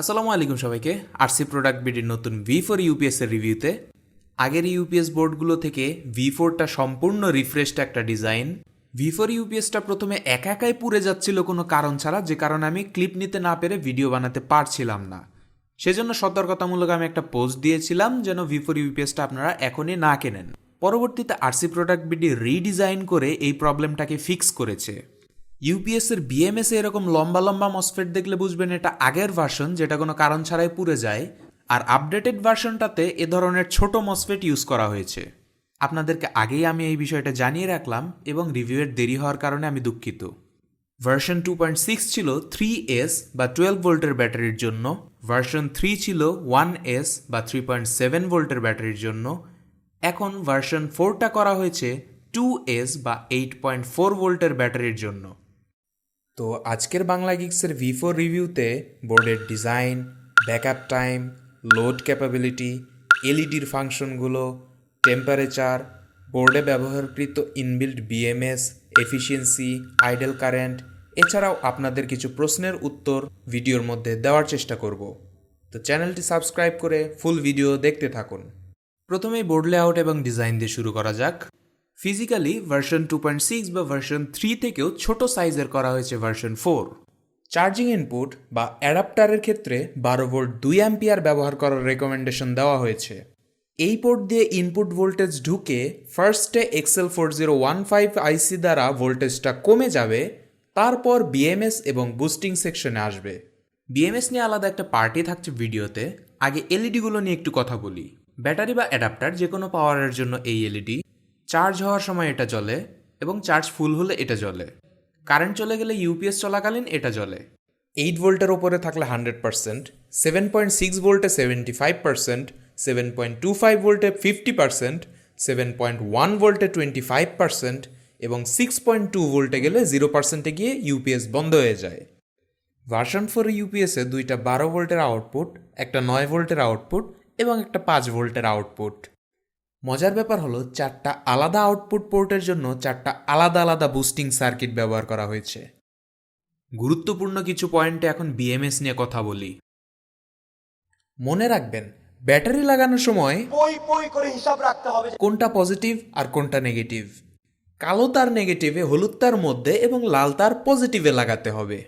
আসসালামু আলাইকুম সবাইকে। আরসি প্রোডাক্ট বিডির নতুন ভি ফোর ইউপিএস এর রিভিউতে আগের ইউপিএস বোর্ডগুলো থেকে ভি ফোরটা সম্পূর্ণ রিফ্রেশড একটা ডিজাইন ভি ফোর ইউপিএসটা প্রথমে একা একাই পুড়ে যাচ্ছিল কোনো কারণ ছাড়া, যে কারণে আমি ক্লিপ নিতে না পেরে ভিডিও বানাতে পারছিলাম না। সেজন্য সতর্কতামূলক আমি একটা পোস্ট দিয়েছিলাম যেন ভি ফোর ইউপিএসটা আপনারা এখনই না কেনেন। পরবর্তীতে আরসি প্রোডাক্ট বিডি রিডিজাইন করে এই প্রবলেমটাকে ফিক্স করেছে। ইউপিএস এর বিএমএস এরকম লম্বা লম্বা মসফেট দেখলে বুঝবেন এটা আগের ভার্সন যেটা কোনো কারণ ছাড়াই পুড়ে যায়। আর আপডেটেড ভার্সনটাতে এ ধরনের ছোট মসফেট ইউজ করা হয়েছে। আপনাদেরকে আগেই আমি এই বিষয়টা জানিয়ে রাখলাম এবং রিভিউয়ের দেরি হওয়ার কারণে আমি দুঃখিত। ভার্সন টু পয়েন্ট সিক্স ছিল থ্রি এস বা টুয়েলভ ভোল্টের ব্যাটারির জন্য। ভার্সন থ্রি ছিল ওয়ান এস বা থ্রি পয়েন্ট সেভেন ভোল্টের ব্যাটারির জন্য। এখন ভার্সন ফোরটা করা হয়েছে টু এস বা এইট পয়েন্ট ফোর ভোল্টের ব্যাটারির জন্য। তো আজকের বাংলা গিক্সের ভি ফোর রিভিউতে বোর্ডের design, backup time, load capability, এলইডির ফাংশনগুলো, টেম্পারেচার, বোর্ডে ব্যবহারকৃত inbuilt BMS efficiency, idle current, এছাড়াও আপনাদের কিছু প্রশ্নের উত্তর ভিডিওর মধ্যে দেওয়ার চেষ্টা করব। তো চ্যানেলটি সাবস্ক্রাইব করে ফুল ভিডিও দেখতে থাকুন। প্রথমেই বোর্ড লেআউট এবং ডিজাইন দিয়ে শুরু করা যাক। Physically version two point six বা ভার্সন থ্রি থেকেও ছোট সাইজের করা হয়েছে ভার্সন ফোর চার্জিং ইনপুট বা অ্যাডাপ্টারের ক্ষেত্রে বারো ভোল্ট দুই অ্যাম্পিয়ার ব্যবহার করার রেকমেন্ডেশন দেওয়া হয়েছে। এই পোর্ট দিয়ে ইনপুট ভোল্টেজ ঢুকে ফার্স্টে XL four zero one five IC দ্বারা ভোল্টেজটা কমে যাবে, তারপর বিএমএস এবং বুস্টিং সেকশনে আসবে। বিএমএস নিয়ে আলাদা একটা পার্টি থাকছে ভিডিওতে। আগে এলইডিগুলো নিয়ে একটু কথা বলি। ব্যাটারি বা অ্যাডাপ্টার যে কোনো পাওয়ারের জন্য এই এলইডি চার্জ হওয়ার সময় এটা জ্বলে এবং চার্জ ফুল হলে এটা জ্বলে। কারেন্ট চলে গেলে ইউপিএস চলাকালীন এটা জ্বলে। এইট ভোল্টের ওপরে থাকলে hundred percent, seven point six ভোল্টে seventy five percent, seven point two five ভোল্টে fifty percent, seven point one ভোল্টে টোয়েন্টি ফাইভ পার্সেন্ট এবং সিক্স পয়েন্ট টু ভোল্টে গেলে জিরো পার্সেন্টে গিয়ে ইউপিএস বন্ধ হয়ে যায়। ভার্সন ফোর ইউপিএসে দুইটা বারো ভোল্টের আউটপুট, একটা নয় ভোল্টের আউটপুট এবং একটা পাঁচ ভোল্টের আউটপুট। মজার ব্যাপার হলো চারটা আলাদা আউটপুট পোর্টের জন্য চারটা আলাদা আলাদা বুস্টিং সার্কিট ব্যবহার করা হয়েছে। গুরুত্বপূর্ণ কিছু পয়েন্টে এখন বিএমএস নিয়ে কথা বলি। মনে রাখবেন ব্যাটারি লাগানোর সময় করে হিসাব রাখতে হবে কোনটা পজিটিভ আর কোনটা নেগেটিভ কালো তার নেগেটিভে হলুদ তার মধ্যে এবং লাল তার পজিটিভে লাগাতে হবে।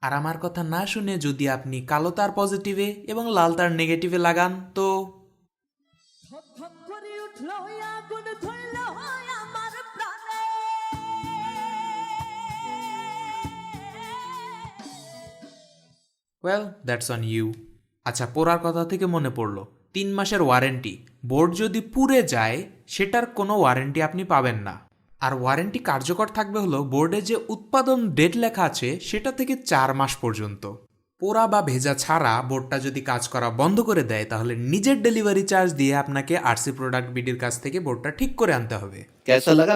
আর আমার কথা না শুনে যদি আপনি কালো তার পজিটিভে এবং লাল তার নেগেটিভে লাগান তো উঠল আগুন ধরল আমার প্রাণে। ওয়েল দ্যাটস অন ইউ আচ্ছা পড়ার কথা থেকে মনে পড়ল। তিন মাসের ওয়ারেন্টি বোর্ড যদি পুড়ে যায়, সেটার কোনো ওয়ারেন্টি আপনি পাবেন না। আর ওয়ারেন্টি কার্যকর থাকবে হলো বোর্ডে যে উৎপাদন ডেট লেখা আছে, সেটা থেকে চার মাস পর্যন্ত। পোড়া বা ভেজা ছাড়া বোর্ডটা যদি কাজ করা বন্ধ করে দেয় তাহলে নিজের ডেলিভারি চার্জ দিয়ে আপনাকে আরসি প্রোডাক্ট বিডির কাছ থেকে বোর্ডটা ঠিক করে আনতে হবে। কেসা লাগা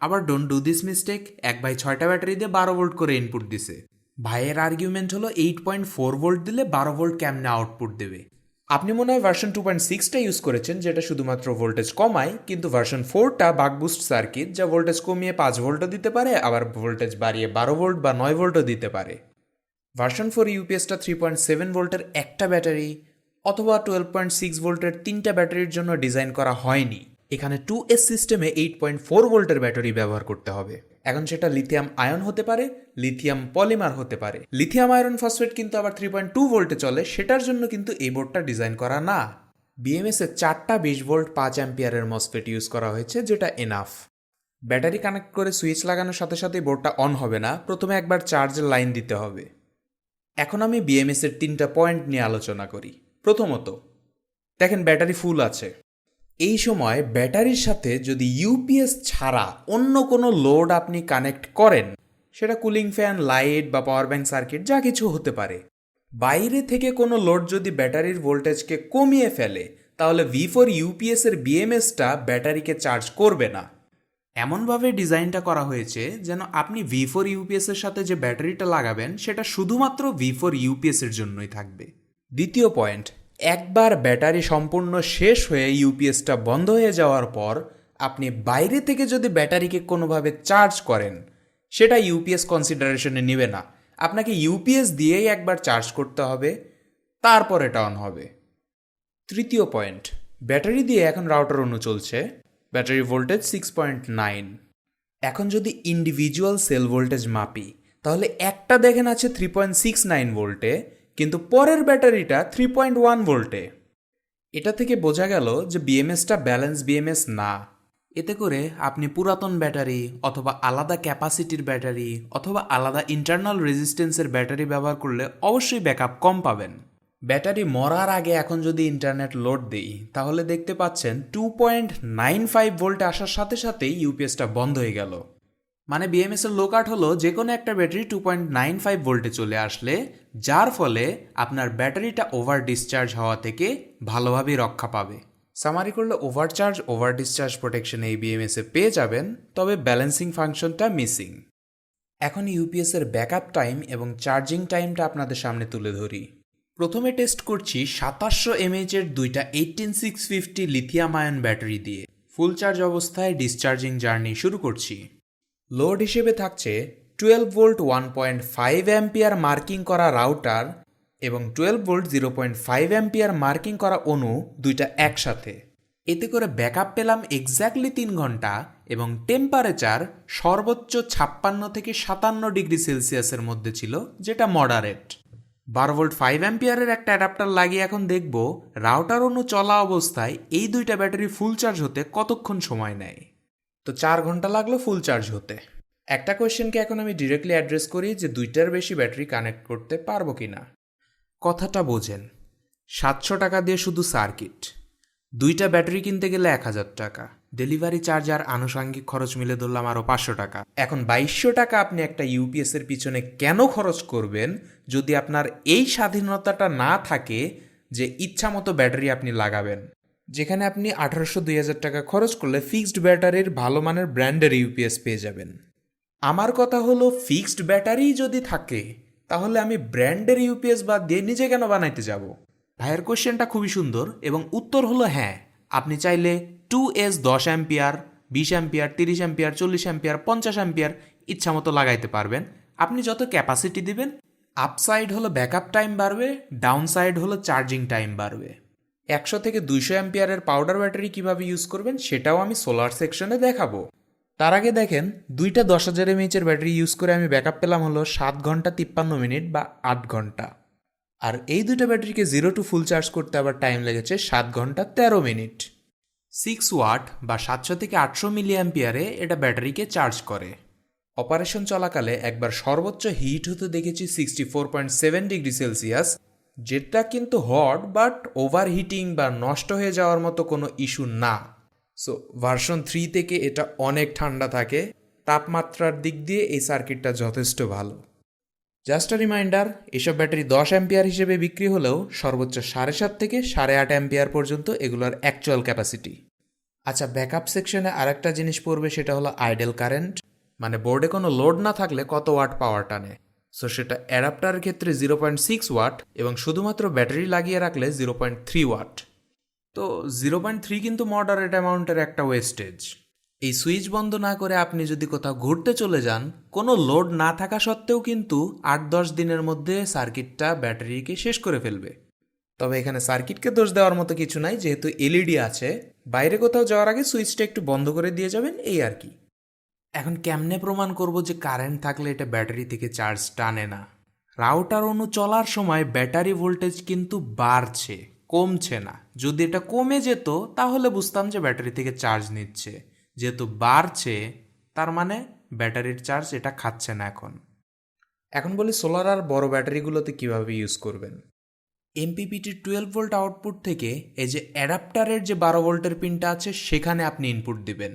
আবার ডোন্ট ডু দিস মিস্টেক এক ভাই ছয়টা ব্যাটারি দিয়ে বারো ভোল্ট করে ইনপুট দিছে। ভাইয়ের আর্গুমেন্ট হলো এইট পয়েন্ট ফোর ভোল্ট দিলে বারো ভোল্ট কেমনে আউটপুট দেবে? আপনি মনে হয় ভার্সন টু পয়েন্ট সিক্সটা ইউজ করেছেন যেটা শুধুমাত্র ভোল্টেজ কমায় কিন্তু ভার্সন ফোরটা বাকবুস্ট সার্কিট যা ভোল্টেজ কমিয়ে পাঁচ ভোল্টও দিতে পারে আবার ভোল্টেজ বাড়িয়ে বারো ভোল্ট বা নয় ভোল্টও দিতে পারে। ভার্সন ফোর ইউপিএসটা থ্রি পয়েন্ট সেভেন ভোল্টের একটা ব্যাটারি অথবা টুয়েলভ পয়েন্ট সিক্স ভোল্টের তিনটা ব্যাটারির জন্য ডিজাইন করা হয়নি। এখানে টু এস সিস্টেমে এইট পয়েন্ট ফোর ভোল্টের ব্যাটারি ব্যবহার করতে হবে। এখন সেটা লিথিয়াম আয়ন হতে পারে লিথিয়াম পলিমার হতে পারে। লিথিয়াম আয়রন ফসফেট কিন্তু আবার থ্রি পয়েন্ট টু ভোল্টে চলে, সেটার জন্য কিন্তু এই বোর্ডটা ডিজাইন করা না। বিএমএস এর চারটা বিশ ভোল্ট পাঁচ অ্যাম্পিয়ারের মসফেট ইউজ করা হয়েছে, যেটা এনাফ ব্যাটারি কানেক্ট করে সুইচ লাগানোর সাথে সাথে বোর্ডটা অন হবে না, প্রথমে একবার চার্জের লাইন দিতে হবে। এখন আমি বিএমএস এর তিনটা পয়েন্ট নিয়ে আলোচনা করি। প্রথমত, দেখেন ব্যাটারি ফুল আছে। এই সময় ব্যাটারির সাথে যদি ইউপিএস ছাড়া অন্য কোনো লোড আপনি কানেক্ট করেন, সেটা কুলিং ফ্যান লাইট বা পাওয়ার ব্যাংক সার্কিট যা কিছু হতে পারে। বাইরে থেকে কোনো লোড যদি ব্যাটারির ভোল্টেজকে কমিয়ে ফেলে, তাহলে ভি ফোর ইউপিএস এর বিএমএসটা ব্যাটারিকে চার্জ করবে না। এমনভাবে ডিজাইনটা করা হয়েছে যেন আপনি ভি ফোর ইউপিএসের সাথে যে ব্যাটারিটা লাগাবেন, সেটা শুধুমাত্র ভি ফোর ইউপিএসের জন্যই থাকবে। দ্বিতীয় পয়েন্ট, একবার ব্যাটারি সম্পূর্ণ শেষ হয়ে ইউপিএসটা বন্ধ হয়ে যাওয়ার পর আপনি বাইরে থেকে যদি ব্যাটারিকে কোনোভাবে চার্জ করেন, সেটা ইউপিএস কনসিডারেশনে নেবে না। আপনাকে ইউপিএস দিয়েই একবার চার্জ করতে হবে, তারপর এটা অন হবে। তৃতীয় পয়েন্ট, ব্যাটারি দিয়ে এখন রাউটার অন্য চলছে। Battery voltage six point nine এখন যদি ইন্ডিভিজুয়াল সেল ভোল্টেজ মাপি, তাহলে একটা দেখেন আছে থ্রি পয়েন্ট সিক্স নাইন ভোল্টে, কিন্তু পরের ব্যাটারিটা থ্রি পয়েন্ট ওয়ান ভোল্টে। এটা থেকে বোঝা গেল যে বিএমএসটা ব্যালেন্স বিএমএস না। এতে করে আপনি পুরাতন ব্যাটারি অথবা আলাদা ক্যাপাসিটির ব্যাটারি অথবা আলাদা ইন্টারনাল রেজিস্ট্যান্সের ব্যাটারি ব্যবহার করলে অবশ্যই ব্যাকআপ কম পাবেন। ব্যাটারি মরার আগে এখন যদি ইন্টারনেট লোড দিই, তাহলে দেখতে পাচ্ছেন টু পয়েন্ট নাইন ফাইভ ভোল্টে আসার সাথে সাথেই ইউপিএসটা বন্ধ হয়ে গেল। মানে বিএমএস এর লো কাট হলো যে কোনো একটা battery two point nine five ভোল্টে চলে আসলে, যার ফলে আপনার ব্যাটারিটা ওভার ডিসচার্জ হওয়া থেকে ভালোভাবেই রক্ষা পাবে। সামারি করলে ওভারচার্জ ওভার ডিসচার্জ প্রোটেকশন এই বিএমএস এ পেয়ে যাবেন, তবে ব্যালেন্সিং ফাংশনটা মিসিং এখন ইউপিএস এর ব্যাকআপ টাইম এবং চার্জিং টাইমটা আপনাদের সামনে তুলে ধরি। প্রথমে টেস্ট করছি সাতাশশো এমএইচ এর দুইটা eighteen six fifty lithium ion battery দিয়ে। ফুল চার্জ অবস্থায় ডিসচার্জিং জার্নি শুরু করছি। লোড হিসেবে থাকছে twelve volt one point five ampere marking করা রাউটার এবং twelve volt zero point five ampere marking করা অনু দুইটা একসাথে। এতে করে ব্যাকআপ পেলাম এক্স্যাক্টলি তিন ঘণ্টা এবং টেম্পারেচার সর্বোচ্চ ছাপ্পান্ন থেকে সাতান্ন ডিগ্রি সেলসিয়াসের মধ্যে ছিল, যেটা মডারেট বারো ভোল্ট ফাইভ অ্যাম্পিয়ারের একটা অ্যাডাপ্টার লাগিয়ে এখন দেখব রাউটার অনু চলা অবস্থায় এই দুইটা ব্যাটারি ফুল চার্জ হতে কতক্ষণ সময় নেয়। তো চার ঘণ্টা লাগল ফুল চার্জ হতে। একটা কোয়েশ্চেনকে এখন আমি ডিরেক্টলি অ্যাড্রেস করি যে দুইটার বেশি ব্যাটারি কানেক্ট করতে পারব কি না কথাটা বোঝেন, সাতশো টাকা দিয়ে শুধু সার্কিট দুইটা ব্যাটারি কিনতে গেলে এক হাজার টাকা। ডেলিভারি চার্জ আর আনুষাঙ্গিক খরচ মিলে ধরলাম আরও পাঁচশো টাকা। এখন বাইশশো টাকা আপনি একটা ইউপিএস এর পিছনে কেন খরচ করবেন? যদি আপনার এই স্বাধীনতাটা না থাকে যে ইচ্ছা মতো ব্যাটারি আপনি লাগাবেন। যেখানে আপনি আঠারোশো দুই হাজার টাকা খরচ করলে ফিক্সড ব্যাটারির ভালো মানের ব্র্যান্ডের ইউপিএস পেয়ে যাবেন। আমার কথা হলো ফিক্সড ব্যাটারি যদি থাকে, তাহলে আমি ব্র্যান্ডের ইউপিএস বাদ দিয়ে নিজে কেন বানাইতে যাব? ভাইয়ের কোশ্চেনটা খুবই সুন্দর এবং উত্তর হলো হ্যাঁ। আপনি চাইলে টু এস দশ অ্যাম্পিয়ার, বিশ অ্যাম্পিয়ার, তিরিশ অ্যাম্পিয়ার, চল্লিশ অ্যাম্পিয়ার, পঞ্চাশ অ্যাম্পিয়ার, ইচ্ছা মতো লাগাইতে পারবেন। আপনি যত ক্যাপাসিটি দিবেন আপসাইড হলো ব্যাকআপ টাইম বাড়বে ডাউন সাইড হলো চার্জিং টাইম বাড়বে। একশো থেকে দুইশো অ্যাম্পিয়ারের পাউডার ব্যাটারি কীভাবে ইউজ করবেন, সেটাও আমি সোলার সেকশনে দেখাবো। তার আগে দেখেন, দুইটা দশ হাজার এমএইচের ব্যাটারি ইউজ করে আমি ব্যাকআপ পেলাম হলো সাত ঘণ্টা তিপ্পান্ন মিনিট বা আট ঘণ্টা। আর এই দুটো ব্যাটারিকে জিরো টু ফুল চার্জ করতে আবার টাইম লেগেছে সাত ঘণ্টা তেরো মিনিট। সিক্স ওয়াট বা সাতশো থেকে আটশো মিলি অ্যাম্পিয়ারে এটা ব্যাটারিকে চার্জ করে। অপারেশন চলাকালে একবার সর্বোচ্চ হিট হতে দেখেছি sixty four point seven degree Celsius. যেটা কিন্তু হট, বাট ওভার হিটিং বা নষ্ট হয়ে যাওয়ার মতো কোনো ইস্যু না। সো, ভার্সন থ্রি থেকে এটা অনেক ঠান্ডা থাকে। তাপমাত্রার দিক দিয়ে এই সার্কিটটা যথেষ্ট ভালো। জাস্ট রিমাইন্ডার এসব ব্যাটারি দশ অ্যাম্পিয়ার হিসেবে বিক্রি হলেও সর্বোচ্চ সাড়ে সাত থেকে সাড়ে আট অ্যাম্পিয়ার পর্যন্ত এগুলোর অ্যাকচুয়াল ক্যাপাসিটি আচ্ছা ব্যাকআপ সেকশনে আরেকটা জিনিস পড়বে, সেটা হলো আইডেল কারেন্ট মানে বোর্ডে কোনো লোড না থাকলে কত ওয়াট পাওয়ার টানে। সো সেটা অ্যাডাপ্টারের ক্ষেত্রে জিরো পয়েন্ট সিক্স ওয়াট এবং শুধুমাত্র ব্যাটারি লাগিয়ে রাখলে জিরো পয়েন্ট থ্রি ওয়াট তো জিরো পয়েন্ট থ্রি কিন্তু মডারেট অ্যামাউন্টের একটা ওয়েস্টেজ এই সুইচ বন্ধ না করে আপনি যদি কোথাও ঘুরতে চলে যান, কোনো লোড না থাকা সত্ত্বেও কিন্তু আট দশ দিনের মধ্যে সার্কিটটা ব্যাটারিকে শেষ করে ফেলবে। তবে এখানে সার্কিটকে দোষ দেওয়ার মতো কিছু নাই, যেহেতু এলইডি আছে, বাইরে কোথাও যাওয়ার আগে সুইচটা একটু বন্ধ করে দিয়ে যাবেন, এই আর কি। এখন কেমনে প্রমাণ করব যে কারেন্ট থাকলে এটা ব্যাটারি থেকে চার্জ টানে না? রাউটার অনু চলার সময় ব্যাটারি ভোল্টেজ কিন্তু বাড়ছে, কমছে না। যদি এটা কমে যেত, তাহলে বুঝতাম যে ব্যাটারি থেকে চার্জ নিচ্ছে। যেহেতু বাড়ছে, তার মানে ব্যাটারির চার্জ এটা খাচ্ছে না এখন। এখন বলি সোলার আর বড় ব্যাটারিগুলোতে কীভাবে ইউজ করবেন? এমপিপিটির টুয়েলভ ভোল্ট আউটপুট থেকে এই যে অ্যাডাপ্টারের যে বারো ভোল্টের পিনটা আছে, সেখানে আপনি ইনপুট দিবেন।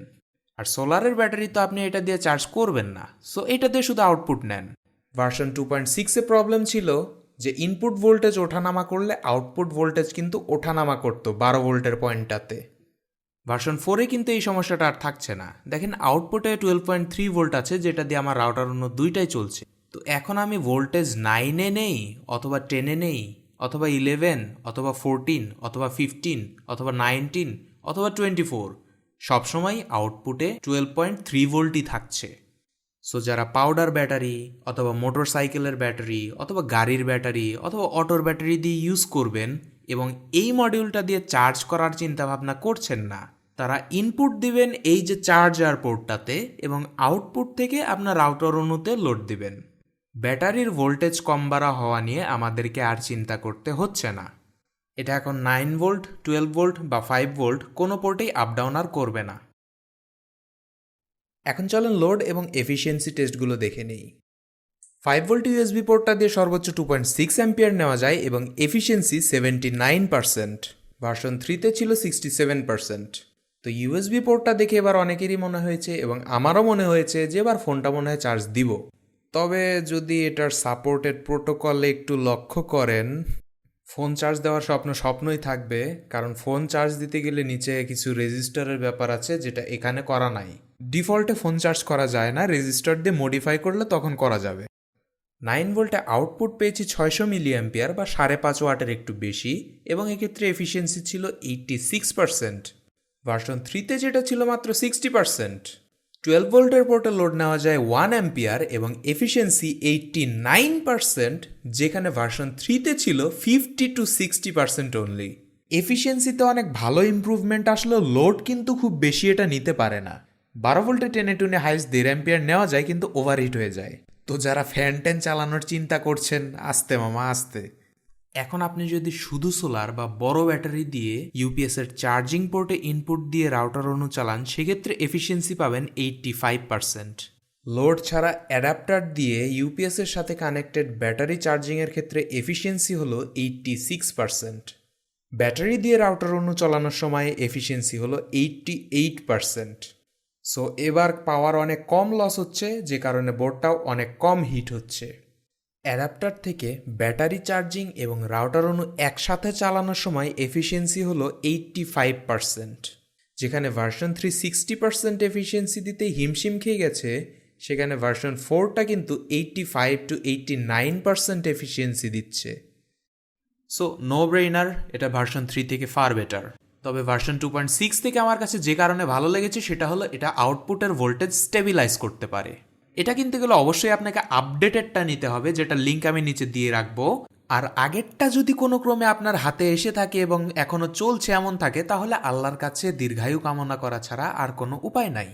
আর সোলারের ব্যাটারি তো আপনি এটা দিয়ে চার্জ করবেন না সো এটা দিয়ে শুধু আউটপুট নেন। ভার্সন টু পয়েন্ট সিক্সে প্রবলেম ছিল যে ইনপুট ভোল্টেজ ওঠানামা করলে আউটপুট ভোল্টেজ কিন্তু ওঠানামা করতো বারো ভোল্টের পয়েন্টটাতে ভার্সন ফোরে কিন্তু এই সমস্যাটা আর থাকছে না। দেখেন আউটপুটে টুয়েলভ পয়েন্ট থ্রি ভোল্ট আছে, যেটা দিয়ে আমার রাউটার অন্য দুইটাই চলছে। তো এখন আমি ভোল্টেজ নাইনে নেই, অথবা টেনে নেই, অথবা ইলেভেন অথবা ফোরটিন অথবা ফিফটিন অথবা নাইনটিন অথবা টোয়েন্টি ফোর সবসময় আউটপুটে টুয়েলভ পয়েন্ট থ্রি ভোল্টই থাকছে। সো যারা পাউডার ব্যাটারি অথবা মোটর সাইকেলের ব্যাটারি অথবা গাড়ির ব্যাটারি অথবা অটোর ব্যাটারি দিয়ে ইউজ করবেন, এবং এই মডিউলটা দিয়ে চার্জ করার চিন্তা ভাবনা করছেন না তারা ইনপুট দিবেন এই যে চার্জার পোর্টটাতে এবং আউটপুট থেকে আপনার রাউটার অনুতে লোড দিবেন। ব্যাটারির ভোল্টেজ কম বাড়া হওয়া নিয়ে আমাদেরকে আর চিন্তা করতে হচ্ছে না। এটা এখন নাইন ভোল্ট টুয়েলভ ভোল্ট বা ফাইভ ভোল্ট কোনো পোর্টেই আপ ডাউন আর করবে না। এখন চলেন লোড এবং এফিসিয়েন্সি টেস্টগুলো দেখে নেই। ফাইভ ভোল্ট ইউএসবি পোর্টটা দিয়ে সর্বোচ্চ টু পয়েন্ট সিক্স অ্যাম্পিয়ার নেওয়া যায় এবং efficiency seventy nine percent version থ্রিতে ছিল সিক্সটি সেভেন পার্সেন্ট তো ইউএসবি পোর্টটা দেখে এবার অনেকেরই মনে হয়েছে এবং আমারও মনে হয়েছে যে এবার ফোনটা মনে হয় চার্জ দিব। তবে যদি এটার সাপোর্টেড প্রোটোকলে একটু লক্ষ্য করেন ফোন চার্জ দেওয়ার স্বপ্ন, স্বপ্নই থাকবে। কারণ ফোন চার্জ দিতে গেলে নিচে কিছু রেজিস্টারের ব্যাপার আছে যেটা এখানে করা নাই। ডিফল্টে ফোন চার্জ করা যায় না রেজিস্টার দিয়ে মডিফাই করলে তখন করা যাবে। নাইন ভোল্টে আউটপুট পেয়েছি ছয়শো মিলি অ্যাম্পিয়ার বা সাড়ে পাঁচ ওয়াটের একটু বেশি এবং এক্ষেত্রে এফিসিয়েন্সি ছিল এইটটি সিক্স পার্সেন্ট ভার্সন থ্রিতে যেটা ছিল মাত্র সিক্সটি পার্সেন্ট টুয়েলভ ভোল্টের পোর্টে লোড নেওয়া যায় ওয়ান অ্যাম্পিয়ার এবং এফিসিয়েন্সি এইটটি নাইন পার্সেন্ট যেখানে ভার্সন থ্রিতে ছিল fifty two sixty percent only এফিসিয়েন্সিতে অনেক ভালো ইমপ্রুভমেন্ট আসলেও লোড কিন্তু খুব বেশি এটা নিতে পারে না। বারো ভোল্টে টেনে টুনে হাইস দেড় অ্যাম্পিয়ার নেওয়া যায় কিন্তু ওভারহিট হয়ে যায়। তো যারা ফ্যান ট্যান চালানোর চিন্তা করছেন, আস্তে মামা, আস্তে। এখন আপনি যদি শুধু সোলার বা বড় ব্যাটারি দিয়ে ইউপিএস এর চার্জিং পোর্টে ইনপুট দিয়ে রাউটার অনু চালান, সেক্ষেত্রে এফিসিয়েন্সি পাবেন এইটটি ফাইভ পার্সেন্ট লোড ছাড়া অ্যাডাপ্টার দিয়ে ইউপিএস এর সাথে কানেক্টেড ব্যাটারি চার্জিং এর ক্ষেত্রে এফিসিয়েন্সি হলো এইটটি সিক্স পার্সেন্ট ব্যাটারি দিয়ে রাউটার অনু চালানোর সময় এফিসিয়েন্সি হলো এইটটি এইট পার্সেন্ট সো এবার পাওয়ার অনেক কম লস হচ্ছে, যে কারণে বোর্ডটাও অনেক কম হিট হচ্ছে। অ্যাডাপ্টার থেকে ব্যাটারি চার্জিং এবং রাউটার অনু একসাথে চালানোর সময় এফিসিয়েন্সি হলো এইটটি ফাইভ পার্সেন্ট, যেখানে version three sixty percent efficiency দিতে হিমশিম খেয়ে গেছে, সেখানে ভার্সন ফোরটা কিন্তু eighty five to eighty nine percent efficiency দিচ্ছে। সো নো ব্রেইনার এটা ভার্সন থ্রি থেকে ফার বেটার তবে ভার্সন টু পয়েন্ট সিক্স থেকে আমার কাছে যে কারণে ভালো লেগেছে সেটা হলো এটা আউটপুটের ভোল্টেজ স্টেবিলাইজ করতে পারে। এটা কিনতে গেলে অবশ্যই আপনাকে আপডেটেডটা নিতে হবে, যেটা লিঙ্ক আমি নিচে দিয়ে রাখব। আর আগেরটা যদি কোনো ক্রমে আপনার হাতে এসে থাকে এবং এখনও চলছে এমন থাকে, তাহলে আল্লাহর কাছে দীর্ঘায়ু কামনা করা ছাড়া আর কোনো উপায় নাই।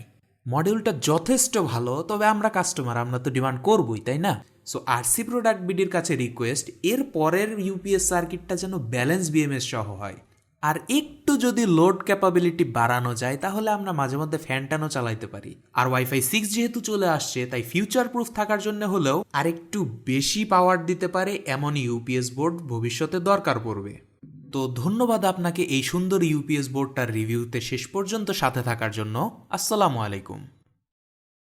মডিউলটা যথেষ্ট ভালো, তবে আমরা কাস্টমার আমরা তো ডিমান্ড করবই, তাই না? সো আরসি প্রোডাক্ট বিডির কাছে রিকোয়েস্ট এর পরের ইউপিএস সার্কিটটা যেন ব্যালেন্স বিএমএস সহ হয়। আর একটু যদি লোড ক্যাপাবিলিটি বাড়ানো যায়, তাহলে আমরা মাঝে মধ্যে ফ্যানটানও চালাইতে পারি। আর ওয়াইফাই সিক্স যেহেতু চলে আসছে, তাই ফিউচার প্রুফ থাকার জন্য হলেও আর একটু বেশি পাওয়ার দিতে পারে এমন ইউপিএস বোর্ড ভবিষ্যতে দরকার পড়বে। তো ধন্যবাদ আপনাকে এই সুন্দর ইউপিএস বোর্ডটার রিভিউতে শেষ পর্যন্ত সাথে থাকার জন্য। আসসালামু আলাইকুম।